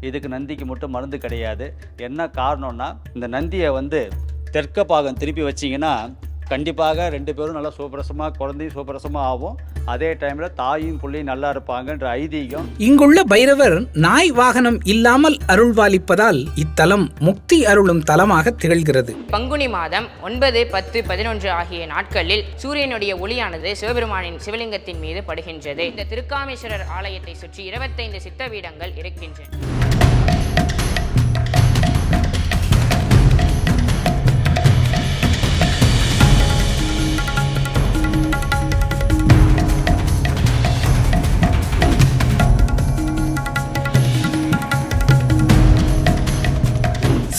இதுக்கு நந்திக்கு மட்டும் மருந்து கிடையாது. என்ன காரணம்னா இந்த நந்தியை வந்து தெற்க பாகம் திருப்பி வச்சிங்கன்னா கண்டிப்பாக ரெண்டு பேரும் நல்லா சுவப்பிரசமாக குழந்தையும் சுவப்பிரசமாக ஆகும். அதே டைமில் தாயும் பிள்ளையும் நல்லா இருப்பாங்கன்ற ஐதீகம். இங்குள்ள பைரவர் நாய் வாகனம் இல்லாமல் அருள்வாளிப்பதால் இத்தலம் முக்தி அருளும் தலமாக திகழ்கிறது. பங்குனி மாதம் ஒன்பது பத்து பதினொன்று ஆகிய நாட்களில் சூரியனுடைய ஒளியானது சிவபெருமானின் சிவலிங்கத்தின் மீது படுகின்றது. இந்த திருக்காமேஸ்வரர் ஆலயத்தை சுற்றி இருபத்தைந்து சித்த பீடங்கள் இருக்கின்றன.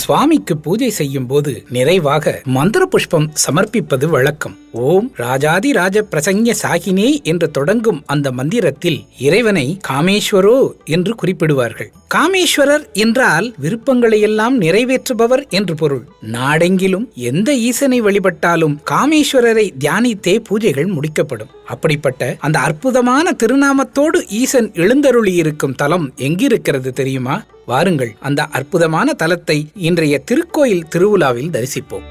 சுவாமிக்கு பூஜை செய்யும் போது நிறைவாக மந்திர புஷ்பம் சமர்ப்பிப்பது வழக்கம். ஓம் ராஜாதி ராஜ பிரசங்க சாகினே என்று தொடங்கும் அந்த மந்திரத்தில் இறைவனை காமேஸ்வரோ என்று குறிப்பிடுவார்கள். காமேஸ்வரர் என்றால் விருப்பங்களையெல்லாம் நிறைவேற்றுபவர் என்று பொருள். நாடெங்கிலும் எந்த ஈசனை வழிபட்டாலும் காமேஸ்வரரை தியானித்தே பூஜைகள் முடிக்கப்படும். அப்படிப்பட்ட அந்த அற்புதமான திருநாமத்தோடு ஈசன் எழுந்தருளியிருக்கும் தலம் எங்கிருக்கிறது தெரியுமா? வாருங்கள். அந்த அற்புதமான தலத்தை இன்றைய திருக்கோயில் திருவிழாவில் தரிசிப்போம்.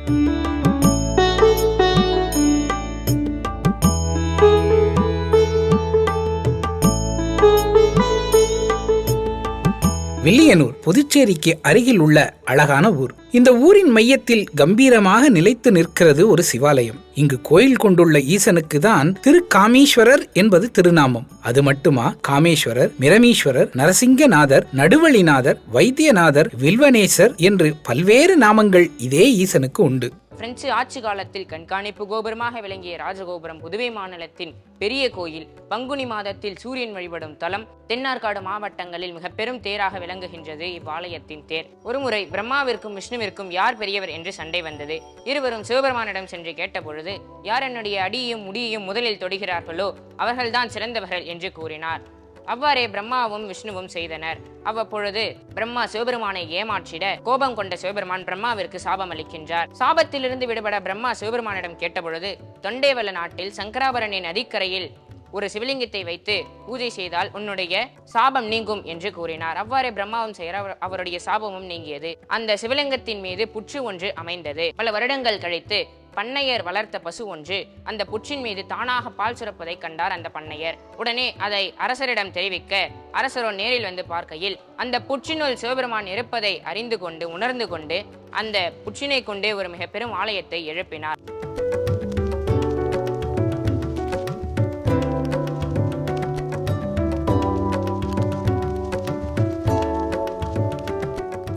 வில்லியனூர் புதுச்சேரிக்கு அருகில் உள்ள அழகான ஊர். இந்த ஊரின் மையத்தில் கம்பீரமாக நிலைத்து நிற்கிறது ஒரு சிவாலயம். இங்கு கோயில் கொண்டுள்ள ஈசனுக்கு தான் திரு காமேஸ்வரர் என்பது திருநாமம். அது மட்டுமா? காமேஸ்வரர் மிரமீஸ்வரர் நரசிங்கநாதர் நடுவழிநாதர் வைத்தியநாதர் வில்வனேசர் என்று பல்வேறு நாமங்கள் இதே ஈசனுக்கு உண்டு. பிரெஞ்சு ஆட்சி காலத்தில் கண்காணிப்பு கோபுரமாக விளங்கிய ராஜகோபுரம் புதுவை மாநிலத்தின் பெரிய கோயில் பங்குனி மாதத்தில் சூரியன் வழிபடும் தலம் தென்னார்காடு மாவட்டங்களில் மிக பெரும் தேராக விளங்குகின்றது இவ்வாலயத்தின் தேர். ஒருமுறை பிரம்மாவிற்கும் விஷ்ணுவிற்கும் யார் பெரியவர் என்று சண்டை வந்தது. இருவரும் சிவபெருமானிடம் சென்று கேட்டபொழுது யார் என்னுடைய அடியையும் முடியையும் முதலில் தொடுகிறார்களோ அவர்கள்தான் சிறந்தவர்கள் என்று கூறினார். அவ்வாறே பிரம்மாவும் விஷ்ணுவும் செய்தனர். அவ்வப்பொழுது பிரம்மா சிவபெருமானை ஏமாற்றிட கோபம் கொண்ட சிவபெருமான் பிரம்மாவிற்கு சாபம் அளிக்கின்றார். சாபத்திலிருந்து விடுபட பிரம்மா சிவபெருமானிடம் கேட்டபொழுது தொண்டேவல நாட்டில் சங்கராபரனின் நதிக்கரையில் ஒரு சிவலிங்கத்தை வைத்து பூஜை செய்தால் உன்னுடைய சாபம் நீங்கும் என்று கூறினார். அவ்வாறே பிரம்மாவும் செய்ய அவருடைய சாபமும் நீங்கியது. அந்த சிவலிங்கத்தின் மீது புற்று ஒன்று அமைந்தது. பல வருடங்கள் கழித்து பண்ணையர் வளர்த்த பசு ஒன்று. அந்த புற்றின் மீது தானாக பால் சுரப்பதை கண்டார் அந்த பண்ணையர். உடனே அதை அரசரிடம் தெரிவிக்க அரசரோ நேரில் வந்து பார்க்கையில் அந்த புற்றினுள் சிவபெருமான் இருப்பதை அறிந்து கொண்டு உணர்ந்து கொண்டு அந்த புற்றினை கொண்டே ஒரு மிக பெரும் ஆலயத்தை எழுப்பினார்.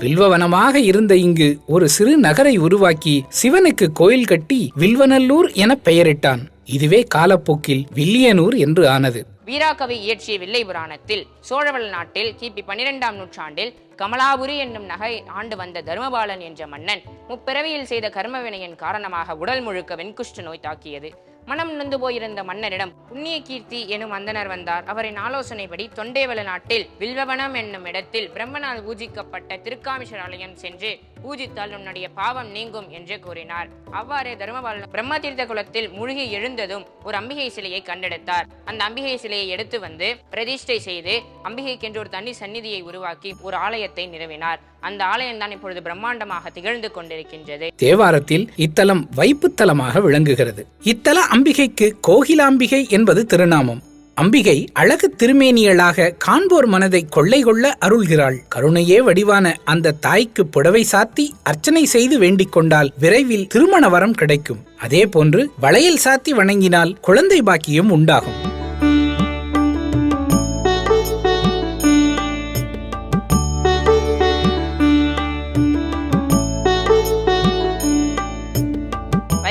வில்வவனமாக இருந்த இங்கு ஒரு சிறு நகரை உருவாக்கி சிவனுக்கு கோயில் கட்டி வில்வநல்லூர் என பெயரிட்டான். இதுவே காலப்போக்கில் வில்லியனூர் என்று ஆனது. வீராகவி இயற்றிய வில்லை புராணத்தில் சோழவள நாட்டில் கிபி பன்னிரெண்டாம் நூற்றாண்டில் கமலாபுரி என்னும் நகை ஆண்டு வந்த தருமபாலன் என்ற மன்னன் முப்பிறவியில் செய்த கர்மவினையின் காரணமாக உடல் முழுக்க வெண்குஷ்ட நோய் தாக்கியது. மனம் நொந்து போயிருந்த மன்னரிடம் புண்ணிய கீர்த்தி எனும் அந்தனர் வந்தார். அவரின் ஆலோசனைப்படி தொண்டேவல நாட்டில் வில்வவனம் என்னும் இடத்தில் பிரம்மனால் பூஜிக்கப்பட்ட திருக்காமிஷர் ஆலயம் சென்று பூஜித்தால் உன்னுடைய பாவம் நீங்கும் என்று கூறினார். அவ்வாறே தருமபாலன் பிரம்மதீர்த்த குலத்தில் மூழ்கி எழுந்ததும் ஒரு அம்பிகை சிலையை கண்டெடுத்தார். அந்த அம்பிகை சிலையை எடுத்து வந்து பிரதிஷ்டை செய்து அம்பிகைக்கென்று ஒரு தனி சந்நிதியை உருவாக்கி ஒரு ஆலயத்தை நிறுவினார். அந்த ஆலயம் தான் இப்பொழுது பிரம்மாண்டமாக திகழ்ந்து கொண்டிருக்கின்றது. தேவாரத்தில் இத்தலம் வைப்புத்தலமாக விளங்குகிறது. இத்தல அம்பிகைக்கு கோகிலாம்பிகை என்பது திருநாமம். அம்பிகை அழகு திருமேனியளாக காண்போர் மனதை கொள்ளை கொள்ள அருள்கிறாள். கருணையே வடிவான அந்த தாய்க்கு புடவை சாத்தி அர்ச்சனை செய்து வேண்டிக் கொண்டால் விரைவில் திருமண வரம் கிடைக்கும். அதே போன்று வளையல் சாத்தி வணங்கினால் குழந்தை பாக்கியம் உண்டாகும்.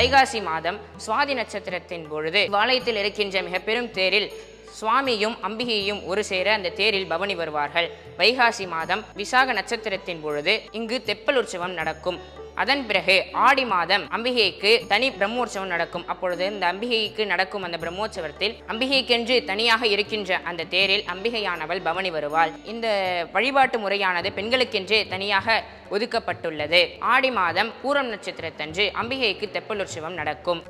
வைகாசி மாதம் சுவாதி நட்சத்திரத்தின் பொழுது வாளையத்தில் இருக்கின்ற மிக பெரும் தேரில் சுவாமியும் அம்பிகையும் ஒரு சேர அந்த தேரில் பவனி வருவார்கள். வைகாசி மாதம் விசாக நட்சத்திரத்தின் பொழுது இங்கு தெப்பல் உற்சவம் நடக்கும். அதன் பிறகு ஆடி மாதம் அம்பிகைக்கு தனி பிரம்மோற்சவம் நடக்கும். அப்பொழுது இந்த அம்பிகைக்கு நடக்கும் அந்த பிரம்மோற்சவத்தில் அம்பிகைக்கென்று தனியாக இருக்கின்ற அந்த தேரில் அம்பிகையானவள் பவனி வருவாள். இந்த வழிபாட்டு முறையானது பெண்களுக்கென்றே தனியாக ஒதுக்கப்பட்டுள்ளது. ஆடி மாதம் பூரம் நட்சத்திரத்தன்று அம்பிகைக்கு தெப்பலுற்சவம் நடக்கும்.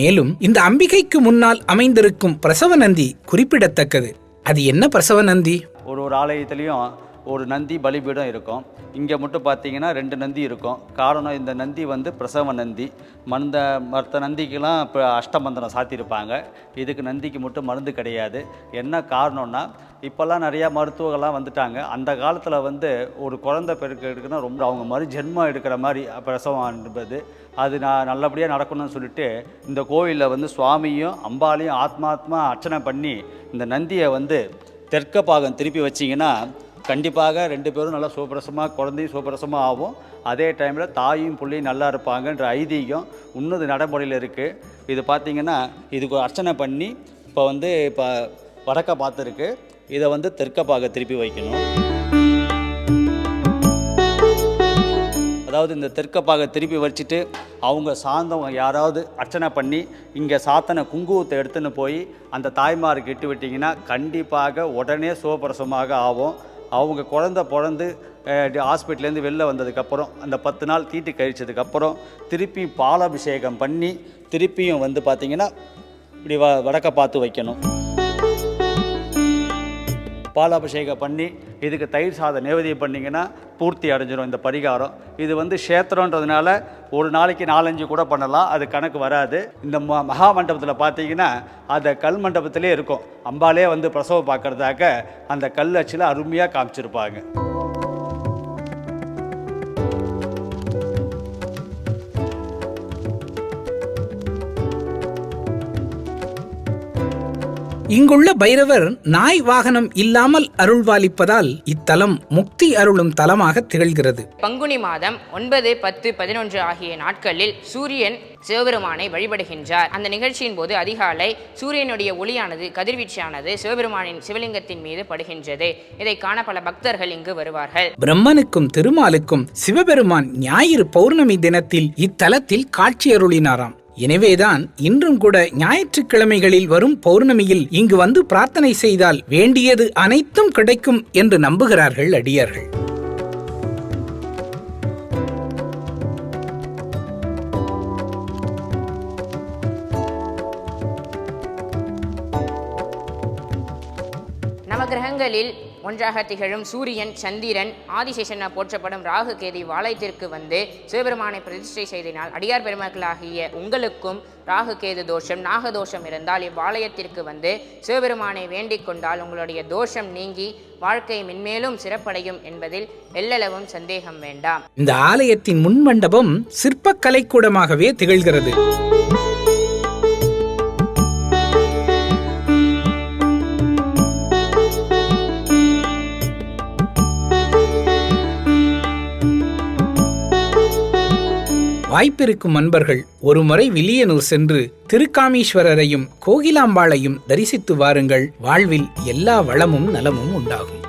மேலும் இந்த அம்பிகைக்கு முன்னால் அமைந்திருக்கும் பிரசவ நந்தி குறிப்பிடத்தக்கது. அது என்ன பிரசவ நந்தி? ஒரு ஒரு ஆலயத்திலையும் ஒரு நந்தி பலிபீடம் இருக்கும். இங்கே மட்டும் பார்த்தீங்கன்னா ரெண்டு நந்தி இருக்கும். காரணம் இந்த நந்தி வந்து பிரசவ நந்தி. மந்த மற்ற நந்திக்கெலாம் இப்போ அஷ்டமந்தனம் சாத்தியிருப்பாங்க. இதுக்கு நந்திக்கு மட்டும் மருந்து கிடையாது. என்ன காரணம்னா இப்போல்லாம் நிறையா மருத்துவங்கள்லாம் வந்துட்டாங்க. அந்த காலத்தில் வந்து ஒரு குழந்தை பெருக்கிறதுக்குன்னா ரொம்ப அவங்க மாதிரி ஜென்மம் எடுக்கிற மாதிரி பிரசவம் என்பது. அது நான் நல்லபடியாக நடக்கணும்னு சொல்லிட்டு இந்த கோவிலில் வந்து சுவாமியும் அம்பாலையும் ஆத்மாத்மா அர்ச்சனை பண்ணி இந்த நந்தியை வந்து தெற்க பாகம் திருப்பி வச்சிங்கன்னா கண்டிப்பாக ரெண்டு பேரும் நல்லா சுவப்பிரசமாக குழந்தையும் சுவப்பிரசமாக ஆகும். அதே டைமில் தாயும் பிள்ளையும் நல்லா இருப்பாங்கன்ற ஐதீகம் இன்னும் நடைமுறையில் இருக்குது இது பார்த்திங்கன்னா இதுக்கு அர்ச்சனை பண்ணி இப்போ வந்து இப்போ வடக்க பார்த்துருக்கு. இதை வந்து தெற்கப்பாக திருப்பி வைக்கணும். அதாவது இந்த தெற்கப்பாக திருப்பி வச்சுட்டு அவங்க சார்ந்தவங்க யாராவது அர்ச்சனை பண்ணி இங்கே சாத்தனை குங்குமத்தை எடுத்துன்னு போய் அந்த தாய்மாருக்கு இட்டு விட்டிங்கன்னா கண்டிப்பாக உடனே சுவப்பிரசவமாக ஆகும். அவங்க குழந்த பிறந்து ஹாஸ்பிட்டல்லேருந்து வெளில வந்ததுக்கப்புறம் அந்த பத்து நாள் தீட்டு கழிச்சதுக்கப்புறம் திருப்பி பாலாபிஷேகம் பண்ணி திருப்பியும் வந்து பார்த்திங்கன்னா இப்படி வ வடக்க பார்த்து வைக்கணும். பாலாபிஷேகம் பண்ணி இதுக்கு தயிர் சாதம் நிவேதியம் பண்ணிங்கன்னா பூர்த்தி அடைஞ்சிடும் இந்த பரிகாரம். இது வந்து க்ஷேத்திரன்றதுனால ஒரு நாளைக்கு நாலஞ்சு கூட பண்ணலாம் அது கணக்கு வராது. இந்த ம மகா மண்டபத்தில் பார்த்தீங்கன்னா அந்த கல் மண்டபத்திலே இருக்கும். அம்பாலே வந்து பிரசவம் பார்க்குறதாக்க அந்த கல் அச்சில் அருமையாக காமிச்சிருப்பாங்க. இங்குள்ள பைரவர் நாய் வாகனம் இல்லாமல் அருள்வாளிப்பதால் இத்தலம் முக்தி அருளும் தலமாக திகழ்கிறது. பங்குனி மாதம் ஒன்பது பத்து பதினொன்று ஆகிய நாட்களில் சூரியன் சிவபெருமானை வழிபடுகின்றார். அந்த நிகழ்ச்சியின் போது அதிகாலை சூரியனுடைய ஒளியானது கதிர்வீச்சானது சிவபெருமானின் சிவலிங்கத்தின் மீது படுகின்றது. இதை காண பல பக்தர்கள் இங்கு வருவார்கள். பிரம்மனுக்கும் திருமாலுக்கும் சிவபெருமான் ஞாயிறு பௌர்ணமி தினத்தில் இத்தலத்தில் காட்சியருளினாராம். எனவேதான் இன்றும் கூட ஞாயிற்றுக்கிழமைகளில் வரும் பௌர்ணமியில் இங்கு வந்து பிரார்த்தனை செய்தால் வேண்டியது அனைத்தும் கிடைக்கும் என்று நம்புகிறார்கள் அடியார்கள். நவகிரகங்களில் ஒன்றாக திகழும் சூரியன் சந்திரன் ஆதிசேஷன போற்றப்படும் ராகு கேதி வாளையத்திற்கு வந்து சிவபெருமானை பிரதிஷ்டை செய்தினால் அடியார் பெருமக்களாகிய உங்களுக்கும் ராகு கேது தோஷம் நாகதோஷம் இருந்தால் இவ்வாலயத்திற்கு வந்து சிவபெருமானை வேண்டிக் கொண்டால் உங்களுடைய தோஷம் நீங்கி வாழ்க்கை மென்மேலும் சிறப்படையும் என்பதில் எல்லளவும் சந்தேகம் வேண்டாம். இந்த ஆலயத்தின் முன்மண்டபம் சிற்பக்கலைக்கூடமாகவே திகழ்கிறது. வாய்ப்பிருக்கும் அன்பர்கள் ஒருமுறை வில்லியனூர் சென்று திருக்காமீஸ்வரரையும் கோகிலாம்பாளையும் தரிசித்து வாருங்கள். வாழ்வில் எல்லா வளமும் நலமும் உண்டாகும்.